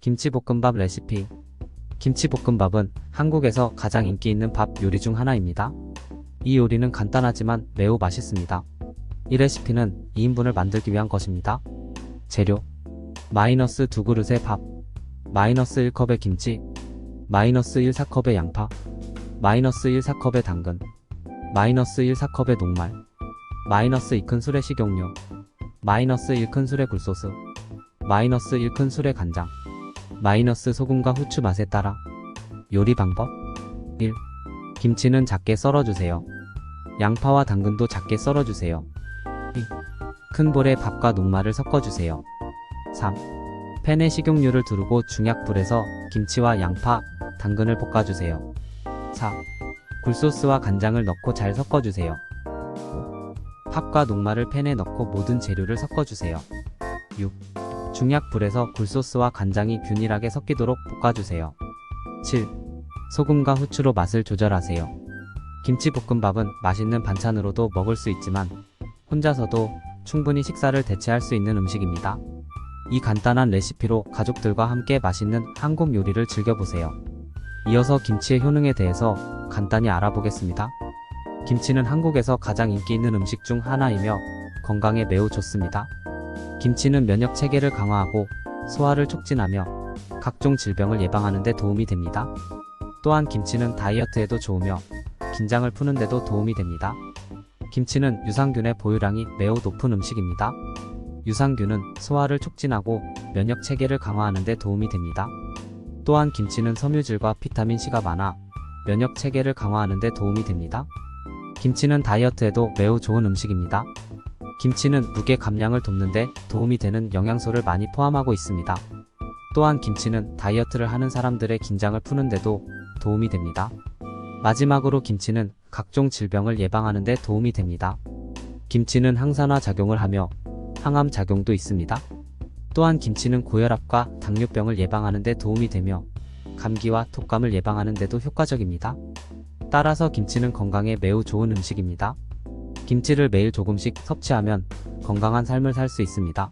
김치볶음밥 레시피. 김치볶음밥은 한국에서 가장 인기 있는 밥 요리 중 하나입니다. 이 요리는 간단하지만 매우 맛있습니다. 이 레시피는 2인분을 만들기 위한 것입니다. 재료. 마이너스 2그릇의 밥. 마이너스 1컵의 김치. 마이너스 1 4컵의 양파. 마이너스 1 4컵의 당근. 마이너스 1 4컵의 녹말. 마이너스 2큰술의 식용유. 마이너스 1큰술의 굴소스. 마이너스 1큰술의 간장 마이너스 소금과 후추 맛에 따라 요리 방법 1. 김치는 작게 썰어주세요. 양파와 당근도 작게 썰어주세요. 2. 큰 볼에 밥과 녹말을 섞어주세요. 3. 팬에 식용유를 두르고 중약불에서 김치와 양파, 당근을 볶아주세요. 4. 굴소스와 간장을 넣고 잘 섞어주세요. 5. 팥과 녹말을 팬에 넣고 모든 재료를 섞어주세요. 6. 중약 불에서 굴소스와 간장이 균일하게 섞이도록 볶아주세요. 7. 소금과 후추로 맛을 조절하세요. 김치볶음밥은 맛있는 반찬으로도 먹을 수 있지만 혼자서도 충분히 식사를 대체할 수 있는 음식입니다. 이 간단한 레시피로 가족들과 함께 맛있는 한국 요리를 즐겨보세요. 이어서 김치의 효능에 대해서 간단히 알아보겠습니다. 김치는 한국에서 가장 인기 있는 음식 중 하나이며 건강에 매우 좋습니다. 김치는 면역 체계를 강화하고 소화를 촉진하며 각종 질병을 예방하는 데 도움이 됩니다. 또한 김치는 다이어트에도 좋으며 긴장을 푸는 데도 도움이 됩니다. 김치는 유산균의 보유량이 매우 높은 음식입니다. 유산균은 소화를 촉진하고 면역 체계를 강화하는 데 도움이 됩니다. 또한 김치는 섬유질과 비타민C가 많아 면역 체계를 강화하는 데 도움이 됩니다. 김치는 다이어트에도 매우 좋은 음식입니다. 김치는 무게 감량을 돕는데 도움이 되는 영양소를 많이 포함하고 있습니다. 또한 김치는 다이어트를 하는 사람들의 긴장을 푸는데도 도움이 됩니다. 마지막으로 김치는 각종 질병을 예방하는 데 도움이 됩니다. 김치는 항산화 작용을 하며 항암 작용도 있습니다. 또한 김치는 고혈압과 당뇨병을 예방하는 데 도움이 되며 감기와 독감을 예방하는 데도 효과적입니다. 따라서 김치는 건강에 매우 좋은 음식입니다. 김치를 매일 조금씩 섭취하면 건강한 삶을 살 수 있습니다.